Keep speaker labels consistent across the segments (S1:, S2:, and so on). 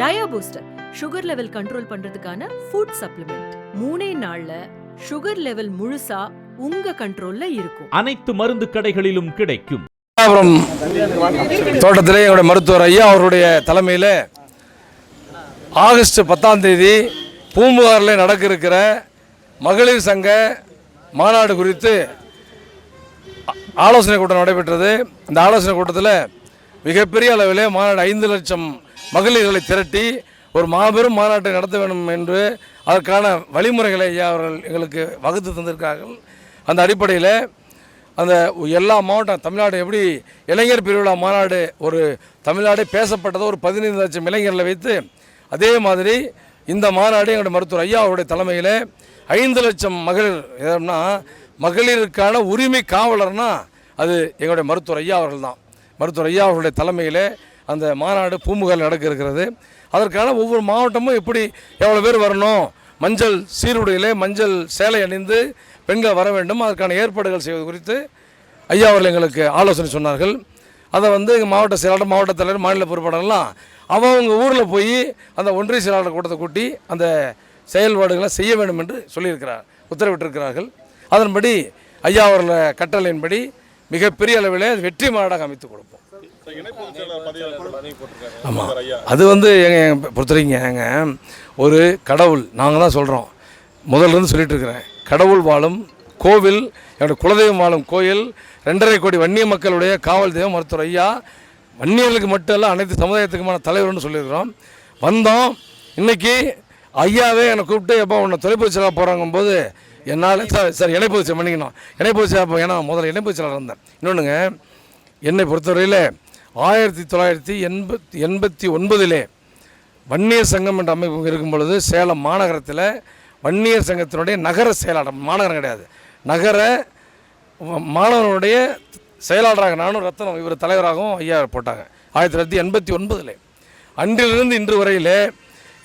S1: Dia Booster sugar level control பண்றதுக்கான food supplement மூணே நாள்ல சுகர் லெவல் முழுசா உங்க கண்ட்ரோல்ல இருக்கும்.
S2: அனைத்து மருந்து கடைகளிலும் கிடைக்கும்.
S3: அப்புறம் தோட்டத்திலே எங்களுடைய மருத்துவர் ஐயா அவருடைய தலைமையில் ஆகஸ்ட் பத்தாம் தேதி பூம்புகாரில் நடக்க இருக்கிற மகளிர் சங்க மாநாடு குறித்து ஆலோசனை கூட்டம் நடைபெற்றது. இந்த ஆலோசனை கூட்டத்தில் மிகப்பெரிய அளவில் மாநாடு ஐந்து லட்சம் மகளிர்களை திரட்டி ஒரு மாபெரும் மாநாட்டை நடத்த வேண்டும் என்று அதற்கான வழிமுறைகளை ஐயா அவர்கள் எங்களுக்கு வகுத்து தந்திருக்கார்கள் அந்த அடிப்படையில் அந்த எல்லா மாவட்டம் தமிழ்நாடு எப்படி இளைஞர் பிரிவிழா மாநாடு ஒரு தமிழ்நாடே பேசப்பட்டதை ஒரு பதினைந்து லட்சம் இளைஞர்களை வைத்து அதே மாதிரி இந்த மாநாடு எங்களுடைய மருத்துவர் ஐயா அவருடைய தலைமையில் ஐந்து லட்சம் மகளிர் எதனா மகளிருக்கான உரிமை காவலர்னால் அது எங்களுடைய மருத்துவர் ஐயா அவர்கள் தான் மருத்துவர் ஐயா அவர்களுடைய தலைமையில் அந்த மாநாடு பூம்புகார் நடக்க இருக்கிறது அதற்கான ஒவ்வொரு மாவட்டமும் எப்படி எவ்வளோ பேர் வரணும்? மஞ்சள் சீருடையிலே மஞ்சள் சேலை அணிந்து பெண்கள் வர வேண்டும். அதற்கான ஏற்பாடுகள் செய்வது குறித்து ஐயா அவர்கள் எங்களுக்கு ஆலோசனை சொன்னார்கள். அதை வந்து எங்கள் மாவட்ட செயலாளர் மாவட்ட தலைவர் மாநில பொறுப்பாளர்லாம் அவங்க ஊரில் போய் அந்த ஒன்றிய செயலாளர் கூட்டத்தை கூட்டி அந்த செயல்பாடுகளை செய்ய வேண்டும் என்று சொல்லியிருக்கிறார் உத்தரவிட்டிருக்கிறார்கள். அதன்படி ஐயா அவர்கள் கட்டளையின்படி மிகப்பெரிய அளவில் வெற்றி மாநாடாக அமைத்து கொடுப்போம். ஆமாம் அது வந்து எங்க எங்க பொறுத்தவரைக்கும் எங்க ஒரு கடவுள் நாங்கள் தான் சொல்கிறோம் முதல்ல இருந்து சொல்லிட்டு இருக்கிறேன். கடவுள் வாழும் கோவில் என்னுடைய குலதெய்வம் வாழும் கோயில் ரெண்டரை கோடி வன்னிய மக்களுடைய காவல் தெய்வம் மருத்துவர் ஐயா வன்னியர்களுக்கு மட்டும் இல்லை அனைத்து சமுதாயத்துக்குமான தலைவர்னு சொல்லியிருக்கிறோம். வந்தோம். இன்னைக்கு ஐயாவே என்னை கூப்பிட்டு எப்போ உன்னை தொலைபேசி செயலாக போகிறாங்கும்போது என்னால் சார் சார் இணைப்பது செயல் பண்ணிக்கணும் செயலாக ஏன்னா முதல்ல செயலாளர் இருந்தேன் இன்னொன்றுங்க என்னை பொறுத்தவரையில் ஆயிரத்தி தொள்ளாயிரத்தி எண்பத்தி எண்பத்தி ஒன்பதிலே வன்னியர் சங்கம் என்ற அமைப்பு இருக்கும் பொழுது சேலம் மாநகரத்தில் வன்னியர் சங்கத்தினுடைய நகர செயலாளர் மாநகரம் கிடையாது. நகர மாணவனுடைய செயலாளராக நானும் ரத்தனம் இவர் தலைவராகவும் ஐயா போட்டாங்க ஆயிரத்தி தொள்ளாயிரத்தி எண்பத்தி ஒன்பதில். அன்றிலிருந்து இன்று வரையிலே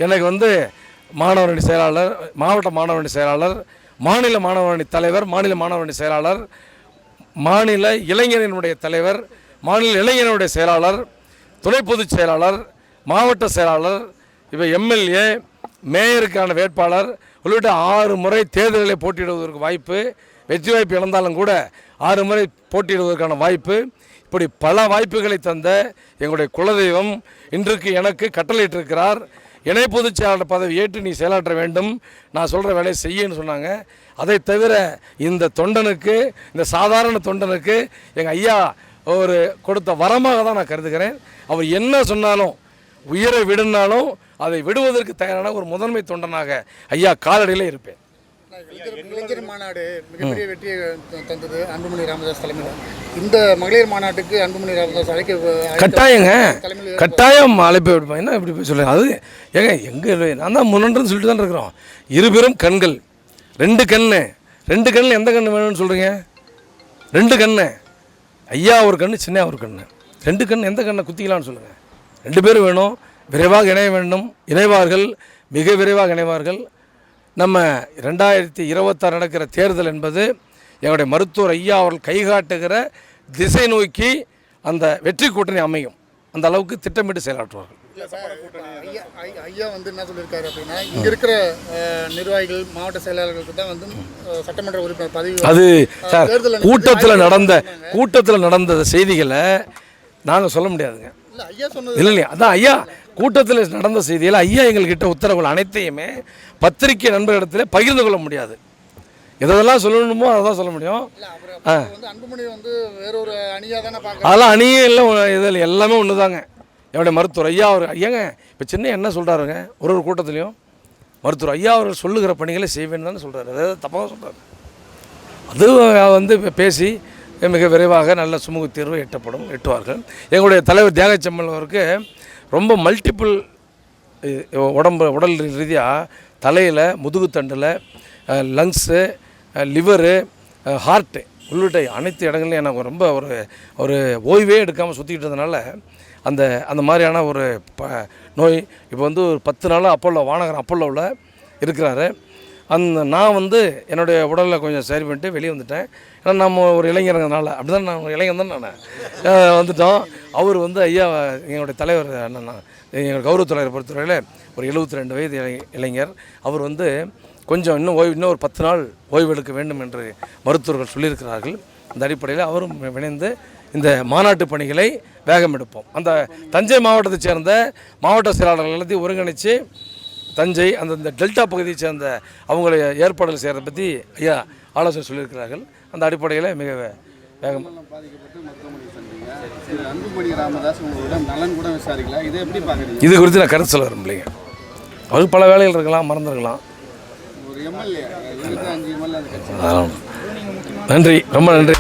S3: எனக்கு வந்து மாணவரணி செயலாளர் மாவட்ட மாணவரணி செயலாளர் மாநில மாணவரணி தலைவர் மாநில மாணவரணி செயலாளர் மாநில இளைஞரினுடைய தலைவர் மாநில இளைஞனுடைய செயலாளர் துணை பொதுச் செயலாளர் மாவட்ட செயலாளர் இவை எம்எல்ஏ மேயருக்கான வேட்பாளர் உள்ளிட்ட ஆறு முறை தேர்தலில் போட்டியிடுவதற்கு வாய்ப்பு வெற்றி வாய்ப்பு இழந்தாலும் கூட ஆறு முறை போட்டியிடுவதற்கான வாய்ப்பு இப்படி பல வாய்ப்புகளை தந்த எங்களுடைய குலதெய்வம் இன்றைக்கு எனக்கு கட்டளையிட்டிருக்கிறார். இணை பொதுச் செயலாளர் பதவி ஏற்று நீ செயலாற்ற வேண்டும். நான் சொல்கிற வேலையை செய்யன்னு சொன்னாங்க. அதை தவிர இந்த தொண்டனுக்கு இந்த சாதாரண தொண்டனுக்கு எங்கள் ஐயா ஒரு கொடுத்த வரமாக தான் நான் கருதுகிறேன். அவர் என்ன சொன்னாலும் உயிரை விடுனாலும் அதை விடுவதற்கு தயாரான ஒரு முதன்மை தொண்டனாக ஐயா காலடியில் இருப்பேன்.
S4: இளைஞர் மாநாடு மிகப்பெரிய வெற்றியை தந்தது அன்புமணி ராமதாஸ் தலைமையில். இந்த மகளிர் மாநாட்டுக்கு அன்புமணி ராமதாஸ் அழைக்க
S3: கட்டாயங்க. கட்டாயம் அழைப்பு என்ன இப்படி போய் சொல்லுங்க அது ஏங்க எங்கே நான் தான் முன்னன்று சொல்லிட்டு தான் இருக்கிறோம். இருபெரும் கண்கள். ரெண்டு கண்ணு. ரெண்டு கண்ணில் எந்த கண்ணு வேணும்னு சொல்கிறீங்க ரெண்டு கண்ணு. ஐயா ஒரு கண்ணு சின்ன ஒரு கண்ணு. ரெண்டு கண் எந்த கண்ணை குத்திக்கலாம்னு சொல்லுங்கள் ரெண்டு பேரும் வேணும். விரைவாக இணைய வேண்டும். இணைவார்கள் மிக விரைவாக இணைவார்கள். நம்ம ரெண்டாயிரத்தி இருபத்தாறு நடக்கிற தேர்தல் என்பது எங்களுடைய மருத்துவர் ஐயா அவர்கள் கைகாட்டுகிற திசை நோக்கி அந்த வெற்றி கூட்டணி அமையும். அந்த அளவுக்கு திட்டமிட்டு செயலாற்றுவார்கள்.
S4: ஐயா வந்து என்ன சொல்லியிருக்காரு அப்படின்னா இங்க இருக்கிற நிர்வாகிகள் மாவட்ட செயலாளர்களுக்கு தான் வந்து சட்டமன்ற உறுப்பினர் பதவி
S3: அது சார் கூட்டத்தில் நடந்த. கூட்டத்தில் நடந்த செய்திகளை நாங்கள் சொல்ல முடியாதுங்க.
S4: இல்ல ஐயா சொன்னது
S3: இல்லை இல்லையா அதான் ஐயா கூட்டத்தில் நடந்த செய்தியில் ஐயா எங்கள்கிட்ட உத்தரவுகள் அனைத்தையுமே பத்திரிகை நண்பர்களிடத்தில் பகிர்ந்து கொள்ள முடியாது. எதெல்லாம் சொல்லணுமோ அதை தான் சொல்ல முடியும். அதெல்லாம் அணியே இல்லை இதில் எல்லாமே ஒன்று தாங்க என்னுடைய மருத்துவர் ஐயா அவர் ஐயாங்க இப்போ சின்ன என்ன சொல்கிறாருங்க ஒரு ஒரு கூட்டத்திலையும் மருத்துவர் ஐயா அவர்கள் சொல்லுகிற பணிகளை செய்வேன்னு தானே சொல்கிறாரு அதாவது தப்பாக சொல்கிறாரு அது வந்து பேசி மிக விரைவாக நல்ல சுமூக தீர்வு எட்டப்படும் எட்டுவார்கள். எங்களுடைய தலைவர் தியாகச்செம்மல் அவருக்கு ரொம்ப மல்டிபிள் உடம்பு உடல் ரீதியாக தலையில் முதுகுத்தண்டில் லங்ஸு லிவரு ஹார்ட்டு உள்ளிட்ட அனைத்து இடங்கள்லையும் எனக்கு ரொம்ப ஒரு ஒரு ஓய்வே எடுக்காமல் சுற்றிக்கிட்டு இருந்தனால அந்த அந்த மாதிரியான ஒரு ப நோய் இப்போ வந்து ஒரு பத்து நாளாக அப்போலோ வானகரம் அப்போலோவில் இருக்கிறாரு. அந்த நான் வந்து என்னுடைய உடலில் கொஞ்சம் சரி பண்ணிட்டு வெளியே வந்துட்டேன். ஏன்னா நம்ம ஒரு இளைஞருங்கிறதுனால அப்படி தான் நான் இளைஞர் இளைஞன் தான் நான். வந்துட்டோம். அவர் வந்து ஐயா எங்களுடைய தலைவர் அண்ணன் எங்கள் கௌரவ தலைவர் பொறுத்தவரையில் ஒரு 72 ரெண்டு வயது இளைஞர். அவர் வந்து கொஞ்சம் இன்னும் ஓய்வு இன்னும் ஒரு பத்து நாள் ஓய்வு எடுக்க வேண்டும் என்று மருத்துவர்கள் சொல்லியிருக்கிறார்கள். அந்த அடிப்படையில் அவரும் இணைந்து இந்த மாநாட்டு பணிகளை வேகம் எடுப்போம். அந்த தஞ்சை மாவட்டத்தைச் சேர்ந்த மாவட்ட செயலாளர்கள் எல்லாத்தையும் ஒருங்கிணைச்சு தஞ்சை அந்த இந்த டெல்டா பகுதியைச் சேர்ந்த அவங்களை ஏற்பாடுகள் செய்கிறத பற்றி ஐயா ஆலோசனை சொல்லியிருக்கிறார்கள். அந்த அடிப்படையில் மிக வேகம்.
S5: இதை எப்படி பார்க்குறீங்க?
S3: இது குறித்து நான் கருத்து சொல்ல விரும்பலைங்க. அவருக்கு பல வேலைகள் இருக்கலாம் மறந்துருக்கலாம். நன்றி. ரொம்ப நன்றி.